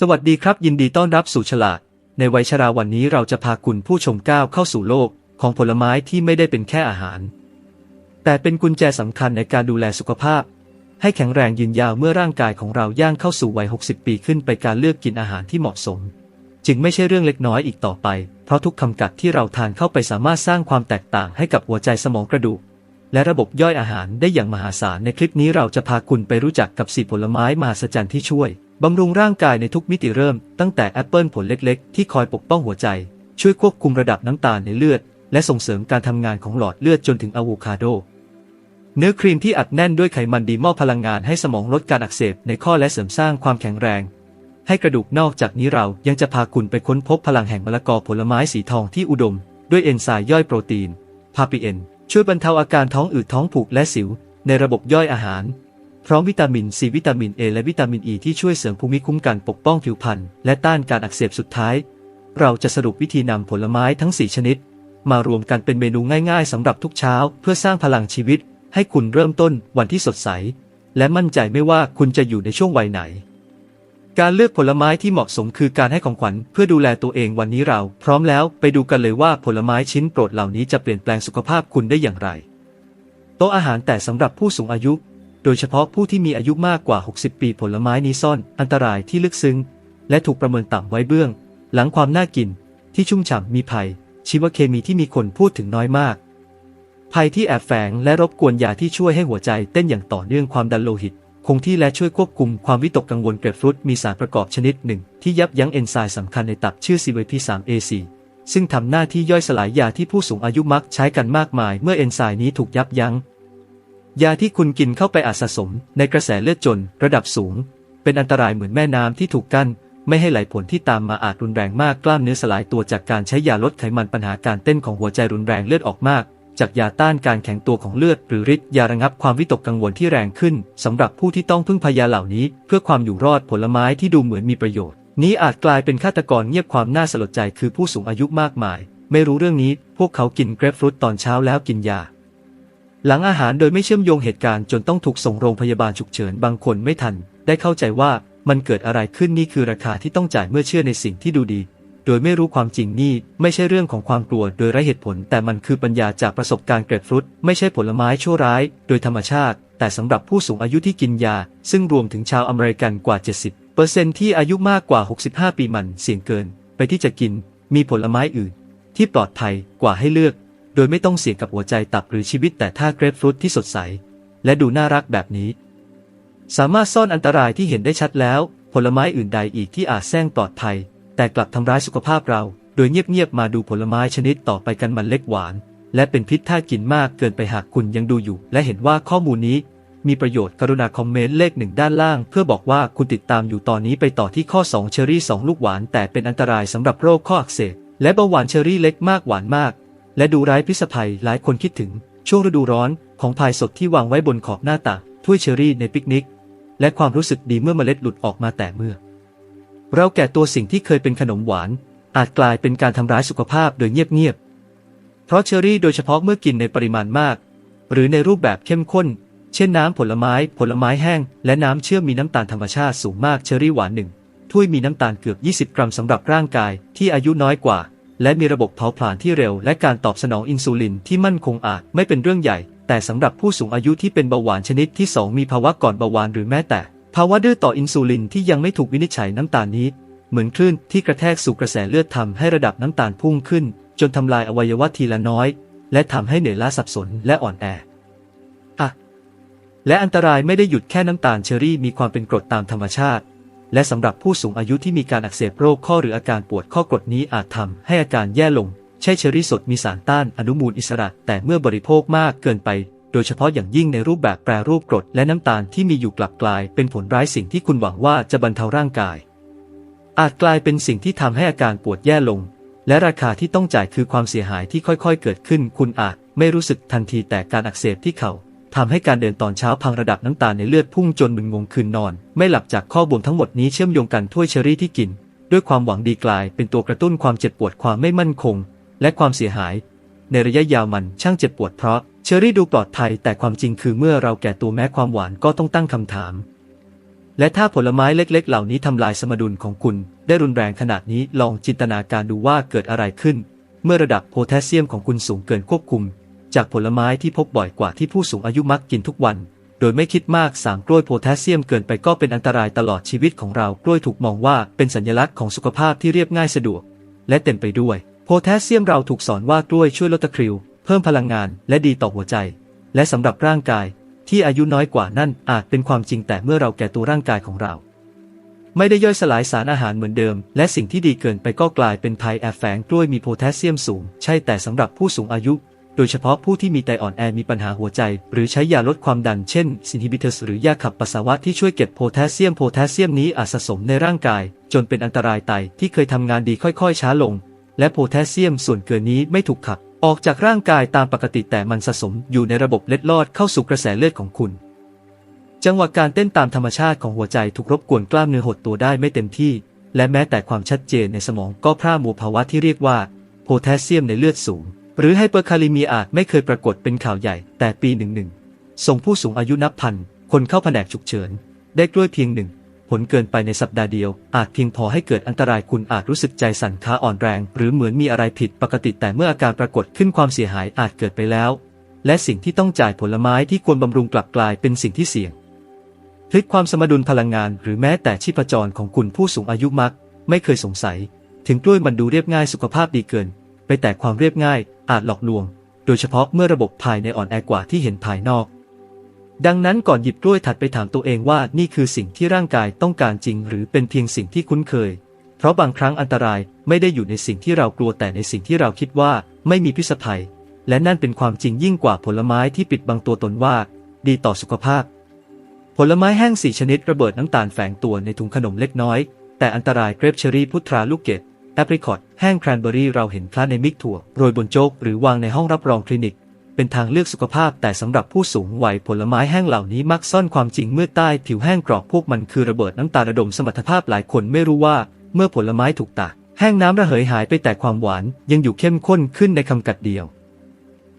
สวัสดีครับ ยินดีต้อนรับสู่ฉลาด ในวัยชราวันนี้เราจะพาคุณผู้ชมก้าวเข้าสู่โลกของผลไม้ที่ไม่ได้เป็นแค่อาหาร แต่เป็นกุญแจสำคัญในการดูแลสุขภาพ ให้แข็งแรงยืนยาวเมื่อร่างกายของเราย่างเข้าสู่วัย 60 ปีขึ้นไปการเลือกกินอาหารที่เหมาะสม จึงไม่ใช่เรื่องเล็กน้อยอีกต่อไป เพราะทุกคำกัดที่เราทานเข้าไปสามารถสร้างความแตกต่างให้กับหัวใจสมองกระดูก และระบบย่อยอาหารได้อย่างมหาศาลในคลิปนี้เราจะพาคุณไปรู้จักกับสีผลไม้มหัศจรรย์ที่ช่วยบำรุงร่างกายในทุกมิติเริ่ม ตั้งแต่แอปเปิลผลเล็ก ๆ ที่คอยปกป้องหัวใจ ช่วยควบคุมระดับน้ำตาลในเลือด และส่งเสริมการทำงานของหลอดเลือดจนถึงอะโวคาโด เนื้อครีมที่อัดแน่นด้วยไขมันดีมอบพลังงานให้สมองลดการอักเสบในข้อและเสริมสร้างความแข็งแรง ให้กระดูกนอกจากนี้เรายังจะพาคุณไปค้นพบพลังแห่งมะละกอผลไม้สีทองที่อุดม ด้วยเอนไซม์ย่อยโปรตีนพาปิเอน ช่วยบรรเทาอาการท้องอืดท้องผูกและสิว ในระบบย่อยอาหาร พร้อมวิตามินซีวิตามินเอและวิตามินอ e ีที่ช่วยเสริมภูมิคุ้มกันปกป้องผิวพรรณและต้านการอักเสบสุดท้าย เราจะสรุปวิธีนำผลไม้ทั้ง 4 ชนิด มารวมกันเป็นเมนูง่ายๆสำหรับทุกเช้า เพื่อสร้างพลังชีวิต ให้คุณเริ่มต้นวันที่สดใส และมั่นใจไม่ว่าคุณจะอยู่ในช่วงวัยไหน การเลือกผลไม้ที่เหมาะสมคือการให้ของขวัญเพื่อดูแลตัวเองวันนี้เรา พร้อมแล้วไปดูกันเลยว่าผลไม้ชิ้นโปรดเหล่านี้จะเปลี่ยนแปลงสุขภาพคุณได้อย่างไร โต๊ะอาหารแต่สำหรับผู้สูงอายุ โดยเฉพาะผู้ที่มีอายุมากกว่า 60 ปีผลไม้นี้ซ่อน อันตรายที่ลึกซึ้ง และถูกประเมินต่ำไว้เบื้อง หลังความน่ากิน ที่ชุ่มฉ่ำมีภัย ชีวเคมีที่มีคนพูดถึงน้อยมาก ภัยที่แอบแฝงและรบกวนยาที่ช่วยให้หัวใจเต้นอย่างต่อเนื่องความดันโลหิต คงที่และช่วยควบคุมความวิตกกังวลเกรดฟรุตมีสารประกอบชนิดหนึ่ง ที่ยับยั้งเอนไซม์สำคัญในตับชื่อ CYP3A4 ซึ่งทำหน้าที่ย่อยสลายยาที่ผู้สูงอายุมักใช้กันมากมาย เมื่อเอนไซม์นี้ถูกยับยั้ง ยาที่คุณกินเข้าไปอาจสะสม ในกระแสเลือดจน ระดับสูง เป็นอันตรายเหมือนแม่น้ำที่ถูกกั้น ไม่ให้ไหลผลที่ตามมาอาจรุนแรงมากกล้ามเนื้อสลายตัวจากการใช้ยาลดไขมันปัญหาการเต้นของหัวใจรุนแรงเลือดออกมาก จากยาต้านการแข็งตัวของเลือด หรือฤทธิ์ยาระงับความวิตกกังวลที่แรงขึ้นสำหรับผู้ที่ต้องพึ่งพยาเหล่านี้ เพื่อความอยู่รอดผลไม้ที่ดูเหมือนมีประโยชน์ นี้อาจกลายเป็นฆาตกรเงียบความน่าสลดใจคือผู้สูงอายุมากมาย ไม่รู้เรื่องนี้ พวกเขากินเกรปฟรุตตอนเช้าแล้วกินยา หลังอาหารโดยไม่เชื่อมโยงเหตุการณ์จนต้องถูกส่งโรงพยาบาลฉุกเฉินบางคนไม่ทัน ได้เข้าใจว่ามันเกิดอะไรขึ้นนี่คือราคาที่ต้องจ่ายเมื่อเชื่อในสิ่งที่ดูดี โดยไม่รู้ความจริงนี่ไม่ใช่เรื่องของความกลัวโดยไร้เหตุผล แต่มันคือปัญญาจากประสบการณ์เกรดฟรุตไม่ใช่ผลไม้ชั่วร้าย โดยธรรมชาติ แต่สำหรับผู้สูงอายุที่กินยา ซึ่งรวมถึงชาวอเมริกันกว่า 70เปอร์เซ็นที่อายุมากกว่า 65 ปีมันเสี่ยงเกิน ไปที่จะกินมีผลไม้อื่น ที่ปลอดภัยกว่าให้เลือก โดยไม่ต้องเสี่ยงกับหัวใจตับหรือชีวิตแต่ถ้าเกรดฟรุตที่สดใส และดูน่ารักแบบนี้ สามารถซ่อนอันตรายที่เห็นได้ชัดแล้ว ผลไม้อื่นใดอีกที่อาจแซงปลอดภัย แต่กลับทำร้ายสุขภาพเรา โดยเงียบๆมาดูผลไม้ชนิดต่อไปกันมันเล็กหวาน และเป็นพิษถ้ากินมากเกินไปหากคุณยังดูอยู่ และเห็นว่าข้อมูลนี้ มีประโยชน์กรุณาคอมเมนต์เลขหนึ่งด้านล่าง เพื่อบอกว่าคุณติดตามอยู่ตอนนี้ไปต่อที่ข้อ 2 เชอรี่ 2 ลูกหวาน แต่เป็นอันตรายสำหรับโรคข้ออักเสบและเบาหวานเชอรี่เล็กมากหวานมาก และดูร้ายพิษภัยหลายคนคิดถึง ช่วงฤดูร้อนของพายสดที่วางไว้บนขอบหน้าต่างถ้วยเชอรี่ในปิกนิก และความรู้สึกดีเมื่อเมล็ดหลุดออกมาแต่เมื่อ เราแก่ตัวสิ่งที่เคยเป็นขนมหวาน อาจกลายเป็นการทำร้ายสุขภาพโดยเงียบๆ เพราะเชอรี่โดยเฉพาะเมื่อกินในปริมาณมาก หรือในรูปแบบเข้มข้น เช่นน้ำผลไม้ ผลไม้แห้ง และน้ำเชื่อมมีน้ำตาลธรรมชาติสูงมากเชอรี่หวานหนึ่งถ้วยมีน้ำตาลเกือบ 20 กรัมสำหรับร่างกายที่อายุน้อยกว่า และมีระบบเผาผลาญที่เร็ว และการตอบสนองอินซูลินที่มั่นคงอาจไม่เป็นเรื่องใหญ่ แต่สำหรับผู้สูงอายุที่เป็นเบาหวานชนิดที่ 2 มีภาวะก่อนเบาหวานหรือแม้แต่ ภาวะดื้อต่ออินซูลินที่ยังไม่ถูกวินิจฉัยน้ำตาลนี้ เหมือนคลื่นที่กระแทกสู่กระแสเลือดทำให้ระดับน้ำตาลพุ่งขึ้น จนทำลายอวัยวะทีละน้อย และทำให้เหนื่อยล้าสับสนและอ่อนแออะและอันตรายไม่ได้หยุดแค่น้ำตาลเชอรี่มีความเป็นกรดตามธรรมชาติ และสำหรับผู้สูงอายุที่มีการอักเสบโรคข้อหรืออาการปวดข้อกรดนี้อาจทำให้อาการแย่ลง ใช่เชอรี่สดมีสารต้านอนุมูลอิสระ แต่เมื่อบริโภคมากเกินไป ดยเฉพาะอย่างยิ่งในรูปแบบแปรรูปกรดและน้ำตาลที่มีอยู่กลับกลายเป็นผลร้ายสิ่งที่คุณหวังว่าจะบรรเทาร่างกาย อาจกลายเป็นสิ่งที่ทำให้อาการปวดแย่ลง และราคาที่ต้องจ่ายคือความเสียหายที่ค่อยๆ เกิดขึ้น คุณอาจไม่รู้สึกทันทีแต่การอักเสบที่เข่าทำให้การเดินตอนเช้าพังระดับน้ำตาลในเลือดพุ่งจนมึนงงคืนนอน ไม่หลับจากข้อบวมทั้งหมดนี้เชื่อมโยงกันถ้วยเชอรี่ที่กิน ด้วยความหวังดีกลายเป็นตัวกระตุ้นความเจ็บปวดความไม่มั่นคง และความเสียหาย ในระยะยาวมันช่างเจ็บปวดเพราะเชอรี่ดูปลอดภัยแต่ความจริงคือเมื่อเราแก่ตัวแม้ความหวานก็ต้องตั้งคำถาม และถ้าผลไม้เล็กๆ เหล่านี้ทำลายสมดุลของคุณ ได้รุนแรงขนาดนี้ลองจินตนาการดูว่าเกิดอะไรขึ้น เมื่อระดับโพแทสเซียมของคุณสูงเกินควบคุม จากผลไม้ที่พบบ่อยกว่าที่ผู้สูงอายุมักกินทุกวัน โดยไม่คิดมากสามกล้วยโพแทสเซียมเกินไปก็เป็นอันตรายตลอดชีวิตของเรากล้วยถูกมองว่าเป็นสัญลักษณ์ของสุขภาพที่เรียบง่ายสะดวก และเต็มไปด้วย โพแทสเซียมเราถูกสอนว่ากล้วยช่วยลดตะคริว เพิ่มพลังงานและดีต่อหัวใจ และสำหรับร่างกายที่อายุน้อยกว่านั่นอาจเป็นความจริงแต่เมื่อเราแก่ตัวร่างกายของเรา ไม่ได้ย่อยสลายสารอาหารเหมือนเดิม และสิ่งที่ดีเกินไปก็กลายเป็นภัยแอบแฝงกล้วยมีโพแทสเซียมสูง ใช่แต่สำหรับผู้สูงอายุ โดยเฉพาะผู้ที่มีไตอ่อนแอมีปัญหาหัวใจ หรือใช้ยาลดความดันเช่นซินฮิบิเตอร์หรือยาขับปัสสาวะที่ช่วยเก็บโพแทสเซียมโพแทสเซียมนี้อาจสะสมในร่างกาย จนเป็นอันตรายไตที่เคยทำงานดีค่อย ๆ ช้าลง และโพแทสเซียมส่วนเกินนี้ไม่ถูกขับ ออกจากร่างกายตามปกติแต่มันสะสมอยู่ในระบบเล็ดลอดเข้าสู่กระแสเลือดของคุณ จังหวะการเต้นตามธรรมชาติของหัวใจถูกรบกวนกล้ามเนื้อหดตัวได้ไม่เต็มที่ และแม้แต่ความชัดเจนในสมองก็พร่ามัวภาวะที่เรียกว่าโพแทสเซียมในเลือดสูง หรือไฮเปอร์คาลิเมียอาจไม่เคยปรากฏเป็นข่าวใหญ่ แต่ปีหนึ่งหนึ่งส่งผู้สูงอายุนับพันคนเข้าแผนกฉุกเฉิน ได้กล้วยเพียงหนึ่ง ผลเกินไปในสัปดาห์เดียว อาจเพียงพอให้เกิดอันตรายคุณอาจรู้สึกใจสั่นขาอ่อนแรง หรือเหมือนมีอะไรผิดปกติแต่เมื่ออาการปรากฏขึ้นความเสียหายอาจเกิดไปแล้ว และสิ่งที่ต้องจ่ายผลไม้ที่ควรบำรุงกลับกลายเป็นสิ่งที่เสี่ยงพลิกความสมดุลพลังงาน หรือแม้แต่ชีพจรของคุณผู้สูงอายุมัก ไม่เคยสงสัย ถึงกล้วยมันดูเรียบง่ายสุขภาพดีเกิน ไปแต่ความเรียบง่ายอาจหลอกลวง โดยเฉพาะเมื่อระบบภายในอ่อนแอกว่าที่เห็นภายนอก ดังนั้นก่อนหยิบกล้วยถัดไปถามตัวเองว่านี่คือสิ่งที่ร่างกายต้องการจริง หรือเป็นเพียงสิ่งที่คุ้นเคย เพราะบางครั้งอันตรายไม่ได้อยู่ในสิ่งที่เรากลัวแต่ในสิ่งที่เราคิดว่าไม่มีพิษภัย และนั่นเป็นความจริงยิ่งกว่าผลไม้ที่ปิดบังตัวตนว่า ดีต่อสุขภาพ ผลไม้แห้งสี่ชนิดระเบิดน้ำตาลแฝงตัวในถุงขนมเล็กน้อย แต่อันตรายเกรปเชอรี่พุทราลูกเกดแอปริคอตแห้งแครนเบอรี่เราเห็นคลาในมิกถั่วโรยบนโจ๊กหรือวางในห้องรับรองคลินิก เป็นทางเลือกสุขภาพแต่สำหรับผู้สูงวัยผลไม้แห้งเหล่านี้มักซ่อนความจริงเมื่อใต้ผิวแห้งกรอบพวกมันคือระเบิดน้ำตาระดมสมรรถภาพหลายคนไม่รู้ว่า เมื่อผลไม้ถูกตากแห้งน้ำระเหยหายไปแต่ความหวานยังอยู่เข้มข้นขึ้นในคำกัดเดียว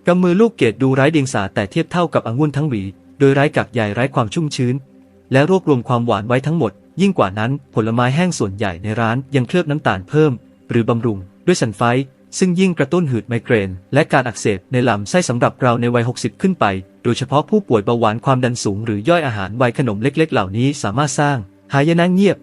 กำมือลูกเกดดูไร้เดียงสาแต่เทียบเท่ากับองุ่นทั้งหวี โดยไร้กากใยไร้ความชุ่มชื้น และรวบรวมความหวานไว้ทั้งหมด ยิ่งกว่านั้นผลไม้แห้งส่วนใหญ่ในร้านยังเคลือบน้ำตาลเพิ่ม หรือบำรุง ด้วยซันไฟ ซึ่งยิ่งกระตุ้นหืดไมเกรน และการอักเสบในลำไส้สำหรับเราในวัย 60 ขึ้นไป โดยเฉพาะผู้ป่วยเบาหวานความดันสูงหรือย่อยอาหารวัยขนมเล็ก ๆ เหล่านี้สามารถสร้าง หายนะเงียบ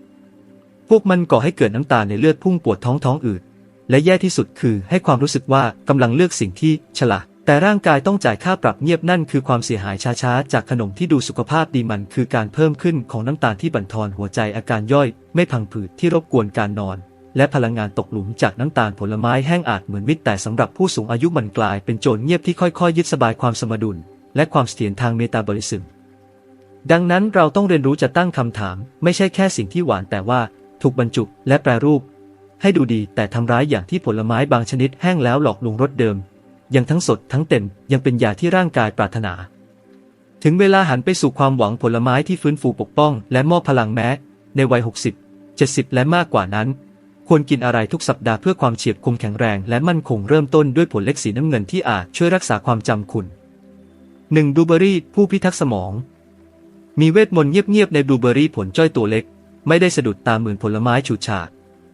พวกมันก่อให้เกิดน้ำตาในเลือดพุ่งปวดท้องท้องอืด และแย่ที่สุดคือให้ความรู้สึกว่ากำลังเลือกสิ่งที่ฉลาดแต่ร่างกายต้องจ่ายค่าปรับเงียบนั่นคือความเสียหายช้าๆ จากขนมที่ดูสุขภาพดีมันคือการเพิ่มขึ้นของน้ำตาลที่บั่นทอนหัวใจอาการย่อย ไม่พังผืดที่รบกวนการนอน และพลังงานตกหลุมจากน้ำตาลผลไม้แห้งอาจเหมือนมิตรแต่สำหรับผู้สูงอายุมันกลายเป็นโจรเงียบที่ค่อยๆ ยึดสบายความสมดุล และความเสถียรทางเมตาบอลิซึม ดังนั้นเราต้องเรียนรู้จะตั้งคำถาม ไม่ใช่แค่สิ่งที่หวานแต่ว่า ถูกบรรจุและแปรรูป ให้ดูดีแต่ทำร้ายอย่างที่ผลไม้บางชนิดแห้งแล้วหลอกลวงรสเดิม ยังทั้งสดทั้งเต็มยังเป็นยาที่ร่างกายปรารถนา ถึงเวลาหันไปสู่ความหวังผลไม้ที่ฟื้นฟูปกป้อง และมอบพลังแม้ ในวัย 60 70 และมากกว่านั้น ควรกินอะไรทุกสัปดาห์เพื่อความเฉียบคมแข็งแรงและมั่นคงเริ่มต้นด้วยผลเล็กสีน้ำเงินที่อาจช่วยรักษาความจำคุณ 1. บลูเบอรี่ ผู้พิทักษ์สมอง มีเวทมนต์เงียบๆในบลูเบอรี่ผลจ้อยตัวเล็ก ไม่ได้สะดุดตาเหมือนผลไม้ฉูดฉาด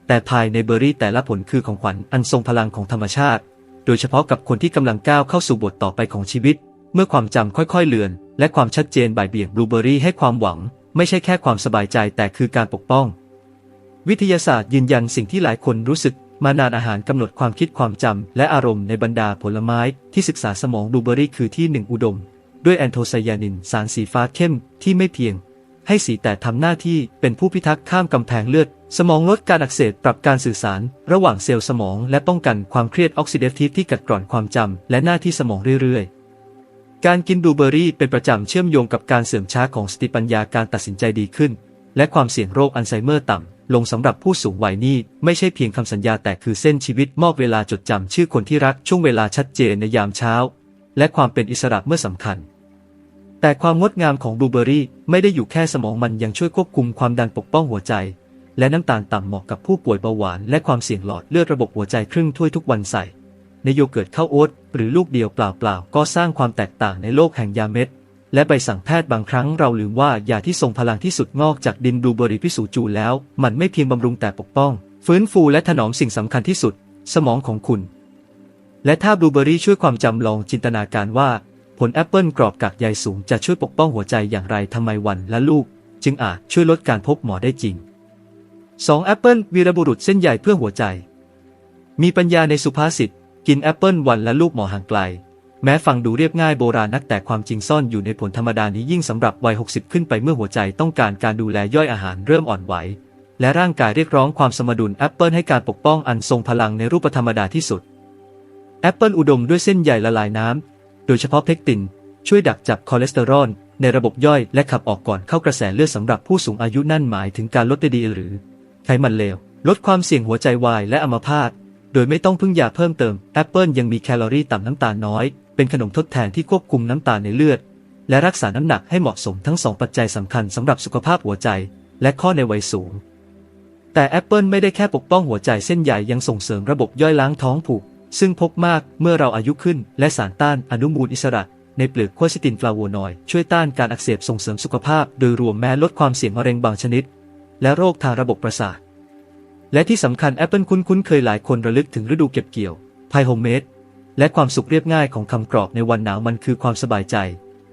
แต่ภายในเบอร์รี่แต่ละผลคือของขวัญอันทรงพลังของธรรมชาติ โดยเฉพาะกับคนที่กำลังก้าวเข้าสู่บทต่อไปของชีวิต เมื่อความจำค่อยๆเลือน และความชัดเจนบ่ายเบี่ยงบลูเบอรี่ให้ความหวัง ไม่ใช่แค่ความสบายใจแต่คือการปกป้อง วิทยาศาสตร์ยืนยันสิ่งที่หลายคนรู้สึก มานานอาหารกำหนดความคิดความจำและอารมณ์ในบรรดาผลไม้ที่ศึกษาสมองบลูเบอรี่คือที่หนึ่งอุดม ด้วยแอนโทไซยานินสารสีฟ้าเข้มที่ไม่เพียง ให้สีแต่ทำหน้าที่เป็นผู้พิทักษ์ข้ามกำแพงเลือด สมองลดการอักเสบปรับการสื่อสาร ระหว่างเซลล์สมองและป้องกันความเครียดออกซิเดทีฟที่กัดกร่อนความจำและหน้าที่สมองเรื่อยๆการกินบลูเบอรี่เป็นประจำเชื่อมโยงกับการเสื่อมช้าของสติปัญญาการตัดสินใจดีขึ้น และความเสี่ยงโรคอัลไซเมอร์ต่ำ ลงสำหรับผู้สูงวัยนี่ไม่ใช่เพียงคำสัญญาแต่คือเส้นชีวิตมอบเวลาจดจำชื่อคนที่รักช่วงเวลาชัดเจนในยามเช้า และความเป็นอิสระเมื่อสำคัญ แต่ความงดงามของบลูเบอรี่ไม่ได้อยู่แค่สมองมันยังช่วยควบคุมความดันปกป้องหัวใจ และน้ำตาลต่ำเหมาะกับผู้ป่วยเบาหวาน และความเสี่ยงหลอดเลือดระบบหัวใจครึ่งถ้วยทุกวันใส่ในโยเกิร์ตข้าวโอ๊ตหรือลูกเดียวเปล่าๆก็สร้างความแตกต่างในโลกแห่งยาเม็ด และใบสั่งแพทย์บางครั้งเราลืมว่ายาที่ทรงพลังที่สุดงอกจากดินบลูเบอรี่พิสูจน์จูแล้ว มันไม่เพียงบำรุงแต่ปกป้อง ฟื้นฟูและถนอมสิ่งสำคัญที่สุด สมองของคุณ และถ้าบลูเบอร์รี่ช่วยความจำลองจินตนาการว่า ผลแอปเปิลกรอบกากใยสูงจะช่วยปกป้องหัวใจอย่างไรทำไมวันและลูก จึงอาจช่วยลดการพบหมอได้จริง 2. แอปเปิลวีรบุรุษเส้นใหญ่เพื่อหัวใจ มีปัญญาในสุภาษิต กินแอปเปิลวันและลูกหมอห่างไกล แม้ฟังดูเรียบง่ายโบราณนักแต่ความจริงซ่อนอยู่ในผลธรรมดานี้ยิ่งสำหรับวัย 60 ขึ้นไปเมื่อหัวใจต้องการการดูแลย่อยอาหารเริ่มอ่อนไหว และร่างกายเรียกร้องความสมดุลแอปเปิลให้การปกป้องอันทรงพลังในรูปธรรมดาที่สุดแอปเปิลอุดมด้วยเส้นใยละลายน้ำ โดยเฉพาะเพกติน ช่วยดักจับคอเลสเตอรอลในระบบย่อยและขับออกก่อนเข้ากระแสเลือดสำหรับผู้สูงอายุนั่นหมายถึงการลดไดดีหรือไขมันเลว ลดความเสี่ยงหัวใจวายและอัมพาตโดยไม่ต้องพึ่งยาเพิ่มเติมแอปเปิลยังมีแคลอรี่ต่ำน้ำตาลน้อย เป็นขนมทดแทนที่ควบคุมน้ำตาลในเลือด และรักษาน้ำหนักให้เหมาะสมทั้งสองปัจจัยสำคัญสำหรับสุขภาพหัวใจ และข้อในวัยสูง แต่แอปเปิลไม่ได้แค่ปกป้องหัวใจเส้นใหญ่ยังส่งเสริมระบบย่อยล้างท้องผูก ซึ่งพบมากเมื่อเราอายุขึ้น และสารต้านอนุมูลอิสระในเปลือกโคซิตินฟลาโวนอยด์ช่วยต้านการอักเสบส่งเสริมสุขภาพ โดยรวมแม้ลดความเสี่ยงมะเร็งบางชนิด และโรคทางระบบประสาท และที่สำคัญแอปเปิลคุ้นๆเคยหลายคนระลึกถึงฤดูเก็บเกี่ยวไพโฮเมด และความสุขเรียบง่ายของคำกรอบในวันหนาวมันคือความสบายใจ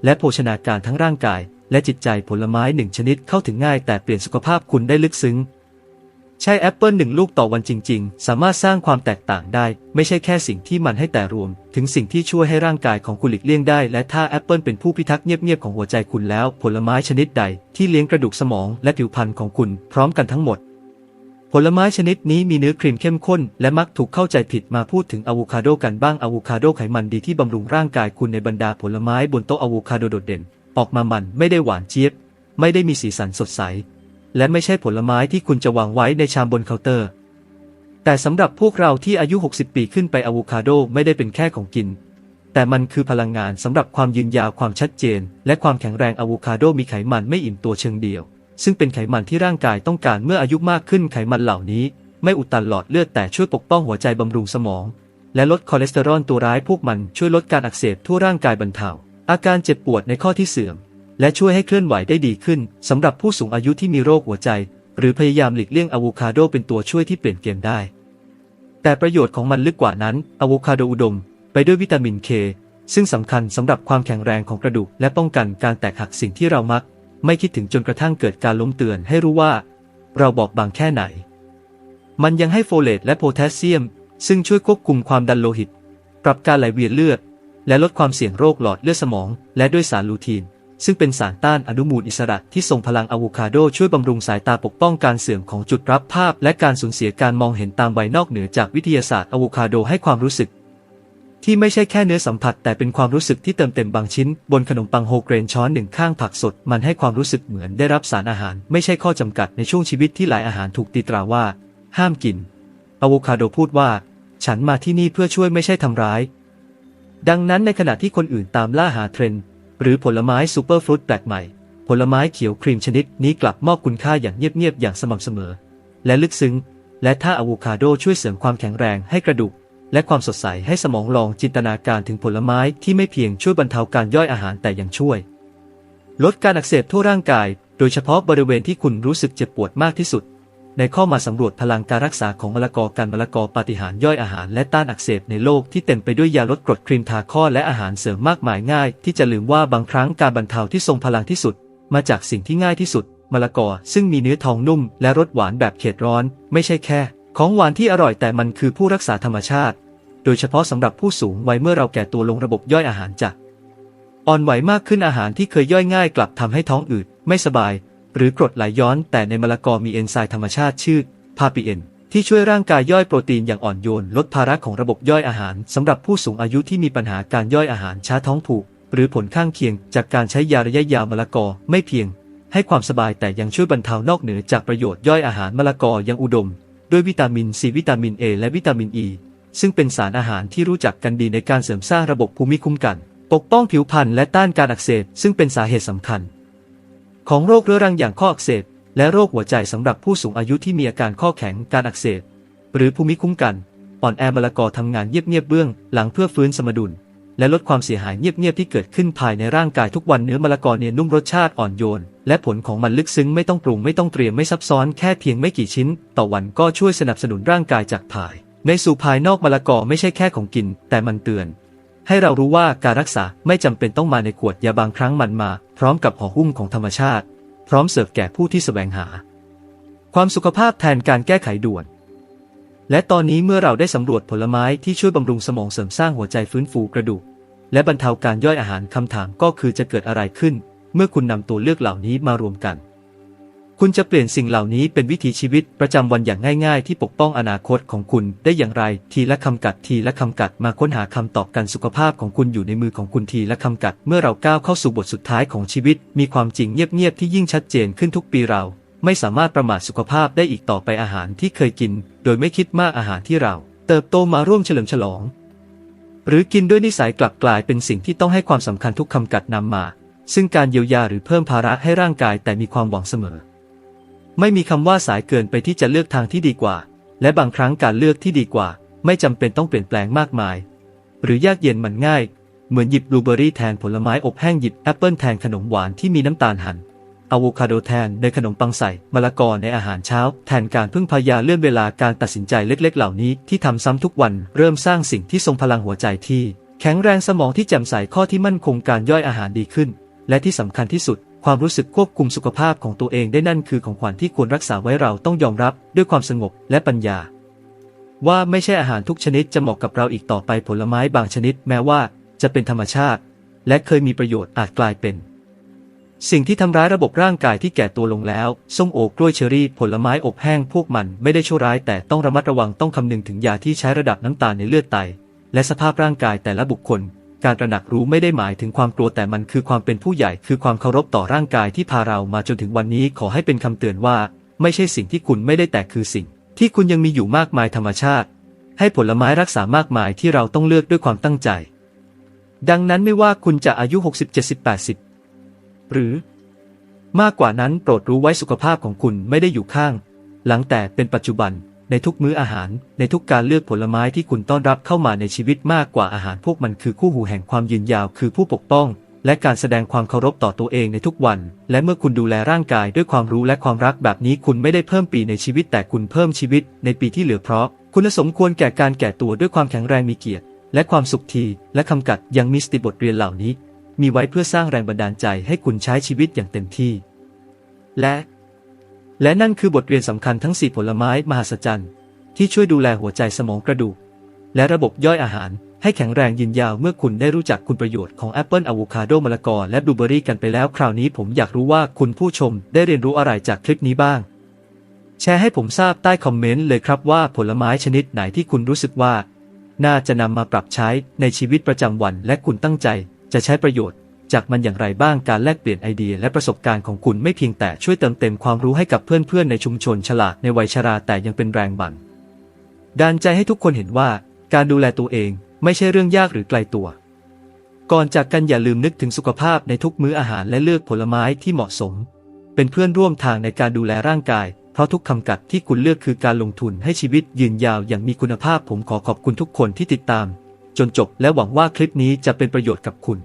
และโภชนาการทั้งร่างกาย และจิตใจผลไม้หนึ่งชนิดเข้าถึงง่ายแต่เปลี่ยนสุขภาพคุณได้ลึกซึ้ง ใช้แอปเปิลหนึ่งลูกต่อวันจริง ๆ สามารถสร้างความแตกต่างได้ ไม่ใช่แค่สิ่งที่มันให้แต่รวม ถึงสิ่งที่ช่วยให้ร่างกายของคุณหลีกเลี่ยงได้ และถ้าแอปเปิลเป็นผู้พิทักษ์เงียบๆของหัวใจคุณแล้ว ผลไม้ชนิดใด ที่เลี้ยงกระดูกสมอง และผิวพรรณของคุณ พร้อมกันทั้งหมด ผลไม้ชนิดนี้มีเนื้อครีมเข้มข้น และมักถูกเข้าใจผิดมาพูดถึงอะโวคาโดกันบ้างอะโวคาโดไขมันดีที่บำรุงร่างกายคุณในบรรดาผลไม้บนโต๊ะอะโวคาโดโดดเด่น ออกมามันไม่ได้หวานเจี๊ยบ ไม่ได้มีสีสันสดใส และไม่ใช่ผลไม้ที่คุณจะวางไว้ในชามบนเคาน์เตอร์ แต่สำหรับพวกเราที่อายุ 60 ปีขึ้นไปอะโวคาโดไม่ได้เป็นแค่ของกิน แต่มันคือพลังงานสำหรับความยืนยาวความชัดเจน และความแข็งแรงอะโวคาโดมีไขมันไม่อิ่มตัวเชิงเดียว ซึ่งเป็นไขมันที่ร่างกายต้องการเมื่ออายุมากขึ้นไขมันเหล่านี้ ไม่อุดตันหลอดเลือดแต่ช่วยปกป้องหัวใจบำรุงสมอง และลดคอเลสเตอรอลตัวร้ายพวกมันช่วยลดการอักเสบทั่วร่างกายบรรเทาอาการเจ็บปวดในข้อที่เสื่อม และช่วยให้เคลื่อนไหวได้ดีขึ้นสำหรับผู้สูงอายุที่มีโรคหัวใจ หรือพยายามหลีกเลี่ยงอะโวคาโดเป็นตัวช่วยที่เปลี่ยนเกมได้ แต่ประโยชน์ของมันลึกกว่านั้นอะโวคาโดอุดม ไปด้วยวิตามินเคซึ่งสำคัญสำหรับความแข็งแรงของกระดูกและป้องกันการแตกหักสิ่งที่เรามัก ไม่คิดถึงจนกระทั่งเกิดการล้มเตือนให้รู้ว่า เราบอบบางแค่ไหน มันยังให้โฟเลตและโพแทสเซียม ซึ่งช่วยควบคุมความดันโลหิต ปรับการไหลเวียนเลือด และลดความเสี่ยงโรคหลอดเลือดสมอง และด้วยสารลูทีน ซึ่งเป็นสารต้านอนุมูลอิสระที่ทรงพลังอะโวคาโดช่วยบำรุงสายตาปกป้องการเสื่อมของจุดรับภาพ และการสูญเสียการมองเห็นตามใบนอกเหนือจากวิทยาศาสตร์อะโวคาโดให้ความรู้สึก ที่ไม่ใช่แค่เนื้อสัมผัส แต่เป็นความรู้สึกที่เติมเต็มบางชิ้น บนขนมปังโฮเกรนช้อนหนึ่งข้างผักสด มันให้ความรู้สึกเหมือนได้รับสารอาหาร ไม่ใช่ข้อจำกัดในช่วงชีวิตที่หลายอาหารถูกตีตราว่า ห้ามกินอะโวคาโดพูดว่า ฉันมาที่นี่เพื่อช่วยไม่ใช่ทำร้าย ดังนั้นในขณะที่คนอื่นตามล่าหาเทรนด์หรือผลไม้ซูเปอร์ฟรุตแปลกใหม่ ผลไม้เขียวครีมชนิดนี้กลับมอบคุณค่าอย่างเงียบๆอย่างสม่ำเสมอ และลึกซึ้ง และถ้าอะโวคาโดช่วยเสริมความแข็งแรงให้กระดูก และความสดใสให้สมองลองจินตนาการถึงผลไม้ที่ไม่เพียงช่วยบรรเทาการย่อยอาหารแต่ยังช่วย ลดการอักเสบทั่วร่างกาย โดยเฉพาะบริเวณที่คุณรู้สึกเจ็บปวดมากที่สุด ในข้อมาสำรวจพลังการรักษาของมะละกอการมะละกอปฏิหารย์ย่อยอาหารและต้านอักเสบในโลกที่เต็มไปด้วยยาลดกรดครีมทาข้อและอาหารเสริมมากมายง่าย ที่จะลืมว่าบางครั้งการบรรเทาที่ทรงพลังที่สุด มาจากสิ่งที่ง่ายที่สุดมะละกอซึ่งมีเนื้อทองนุ่มและรสหวานแบบเขตร้อน ไม่ใช่แค่ ของหวานที่อร่อยแต่มันคือผู้รักษาธรรมชาติ โดยเฉพาะสำหรับผู้สูงวัยเมื่อเราแก่ตัวลงระบบย่อยอาหารจะอ่อนไหวมากขึ้นอาหารที่เคยย่อยง่ายกลับทำให้ท้องอืดไม่สบาย หรือกรดไหลย้อน แต่ในมะละกอมีเอนไซม์ธรรมชาติชื่อพาปีเอนที่ช่วยร่างกายย่อยโปรตีนอย่างอ่อนโยน ลดภาระของระบบย่อยอาหารสำหรับผู้สูงอายุที่มีปัญหาการย่อยอาหารช้าท้องผูก หรือผลข้างเคียง จากการใช้ยาระยะยาวมะละกอไม่เพียง ให้ความสบายแต่ยังช่วยบรรเทานอกเหนือจากประโยชน์ย่อยอาหารมะละกอยังอุดม ด้วยวิตามินซีวิตามินเอและวิตามินอ e, ีซึ่งเป็นสารอาหารที่รู้จักกันดีในการเสริมสร้างระบบภูมิคุ้มกัน ปกป้องผิวพรรณและต้านการอักเสบซึ่งเป็นสาเหตุสำคัญ ของโรคเรื้อรังอย่างข้ออักเสบและโรคหัวใจสำหรับผู้สูงอายุที่มีอาการข้อแข็งการอักเสบหรือภูมิคุ้มกัน อ่อนแอมะละกอทำงานเงียบๆเบื้องหลังเพื่อฟื้นสมดุล และลดความเสียหายเงียบๆที่เกิดขึ้นภายในร่างกายทุกวันเนื้อมะละกอเนียนนุ่มรสชาติอ่อนโยน และผลของมันลึกซึ้งไม่ต้องปรุงไม่ต้องเตรียมไม่ซับซ้อนแค่เพียงไม่กี่ชิ้น ต่อวันก็ช่วยสนับสนุนร่างกายจากภาย ในสู่ภายนอกมะละกอไม่ใช่แค่ของกิน แต่มันเตือน ให้เรารู้ว่าการรักษาไม่จำเป็นต้องมาในขวดยาบางครั้งมันมา พร้อมกับห่อหุ้มของธรรมชาติ พร้อมเสิร์ฟแก่ผู้ที่แสวงหา ความสุขภาพแทนการแก้ไขด่วนและตอนนี้เมื่อเราได้สำรวจผลไม้ที่ช่วยบำรุงสมองเสริมสร้างหัวใจฟื้นฟูกระดูก และบรรเทาการย่อยอาหารคำถามก็คือจะเกิดอะไรขึ้น เมื่อคุณนำตัวเลือกเหล่านี้มารวมกัน คุณจะเปลี่ยนสิ่งเหล่านี้เป็นวิถีชีวิตประจำวันอย่างง่ายๆ ที่ปกป้องอนาคตของคุณได้อย่างไร ทีละคำกัดทีละคำกัดมาค้นหาคำตอบกันสุขภาพของคุณอยู่ในมือของคุณทีละคำกัด เมื่อเราก้าวเข้าสู่บทสุดท้ายของชีวิต มีความจริงเงียบๆที่ยิ่งชัดเจนขึ้นทุกปีเรา ไม่สามารถประมาทสุขภาพได้อีกต่อไปอาหารที่เคยกิน โดยไม่คิดมากอาหารที่เรา เติบโตมาร่วมเฉลิมฉลอง หรือกินด้วยนิสัยกลับกลายเป็นสิ่งที่ต้องให้ความสำคัญทุกคำกัดนำมา ซึ่งการเยียวยาหรือเพิ่มภาระให้ร่างกายแต่มีความหวังเสมอ ไม่มีคำว่าสายเกินไปที่จะเลือกทางที่ดีกว่า และบางครั้งการเลือกที่ดีกว่า ไม่จำเป็นต้องเปลี่ยนแปลงมากมาย หรือยากเย็นมันง่าย เหมือนหยิบบลูเบอร์รี่แทนผลไม้อบแห้งหยิบแอปเปิลแทนขนมหวานที่มีน้ำตาลหั่น อะโวคาโดแทนในขนมปังใส่มะละกอในอาหารเช้า แทนการพึ่งพายาเลื่อนเวลาการตัดสินใจเล็ก ๆ เหล่านี้ที่ทำซ้ำทุกวันเริ่มสร้างสิ่งที่ทรงพลังหัวใจที่ แข็งแรงสมองที่แจ่มใสข้อที่มั่นคงการย่อยอาหารดีขึ้น และที่สำคัญที่สุด ความรู้สึกควบคุมสุขภาพของตัวเองได้นั่นคือของขวัญที่ควรรักษาไว้เราต้องยอมรับด้วยความสงบและปัญญา ว่าไม่ใช่อาหารทุกชนิดจะเหมาะกับเราอีกต่อไปผลไม้บางชนิด แม้ว่าจะเป็นธรรมชาติ และเคยมีประโยชน์อาจกลายเป็น สิ่งที่ทำร้ายระบบร่างกายที่แก่ตัวลงแล้ว ส้มโอกล้วยเชอรี่ ผลไม้อบแห้งพวกมันไม่ได้ชั่วร้ายแต่ต้องระมัดระวังต้องคำนึงถึงยาที่ใช้ระดับน้ำตาลในเลือดไต และสภาพร่างกายแต่ละบุคคล การตระหนักรู้ไม่ได้หมายถึงความกลัวแต่มันคือความเป็นผู้ใหญ่คือความเคารพต่อร่างกายที่พาเรามาจนถึงวันนี้ขอให้เป็นคำเตือนว่า ไม่ใช่สิ่งที่คุณไม่ได้แต่คือสิ่ง ที่คุณยังมีอยู่มากมายธรรมชาติ ให้ผลไม้รักษามากมายที่เราต้องเลือกด้วยความตั้งใจ ดังนั้นไม่ว่าคุณจะอายุ 60 70 80 หรือ มากกว่านั้นโปรดรู้ไว้สุขภาพของคุณไม่ได้อยู่ข้าง หลังแต่เป็นปัจจุบันในทุกมื้ออาหาร ในทุกการเลือกผลไม้ที่คุณต้อนรับเข้ามาในชีวิตมากกว่าอาหารพวกมันคือคู่หูแห่งความยืนยาวคือผู้ปกป้อง และการแสดงความเคารพต่อตัวเองในทุกวัน และเมื่อคุณดูแลร่างกายด้วยความรู้และความรักแบบนี้คุณไม่ได้เพิ่มปีในชีวิตแต่คุณเพิ่มชีวิต ในปีที่เหลือเพราะ คุณสมควรแก่การแก่ตัวด้วยความแข็งแรงมีเกียรติ และความสุขทีและคำกัดยังมีสติบทเรียนเหล่านี้ มีไว้เพื่อสร้างแรงบันดาลใจให้คุณใช้ชีวิตอย่างเต็มที่ และ และนั่นคือบทเรียนสำคัญทั้งสี่ผลไม้มหัศจรรย์ ที่ช่วยดูแลหัวใจสมองกระดูก และระบบย่อยอาหารให้แข็งแรงยืนยาวเมื่อคุณได้รู้จักคุณประโยชน์ของแอปเปิลอะโวคาโดมะละกอและบลูเบอรี่กันไปแล้วคราวนี้ผมอยากรู้ว่าคุณผู้ชมได้เรียนรู้อะไรจากคลิปนี้บ้าง แชร์ให้ผมทราบใต้คอมเมนต์เลยครับว่าผลไม้ชนิดไหนที่คุณรู้สึกว่า น่าจะนำมาปรับใช้ในชีวิตประจำวันและคุณตั้งใจ จะใช้ประโยชน์จากมันอย่างไรบ้างการแลกเปลี่ยนไอเดียและประสบการณ์ของคุณไม่เพียงแต่ช่วยเติมเต็มความรู้ให้กับเพื่อนๆในชุมชนฉลาดในวัยชราแต่ยังเป็นแรงบันดาลใจให้ทุกคนเห็นว่า การดูแลตัวเองไม่ใช่เรื่องยากหรือไกลตัว ก่อนจากกันอย่าลืมนึกถึงสุขภาพในทุกมื้ออาหารและเลือกผลไม้ที่เหมาะสม เป็นเพื่อนร่วมทางในการดูแลร่างกาย เพราะทุกคำกัดที่คุณเลือกคือการลงทุนให้ชีวิตยืนยาวอย่างมีคุณภาพผมขอขอบคุณทุกคนที่ติดตาม จนจบและหวังว่าคลิปนี้จะเป็นประโยชน์กับคุณ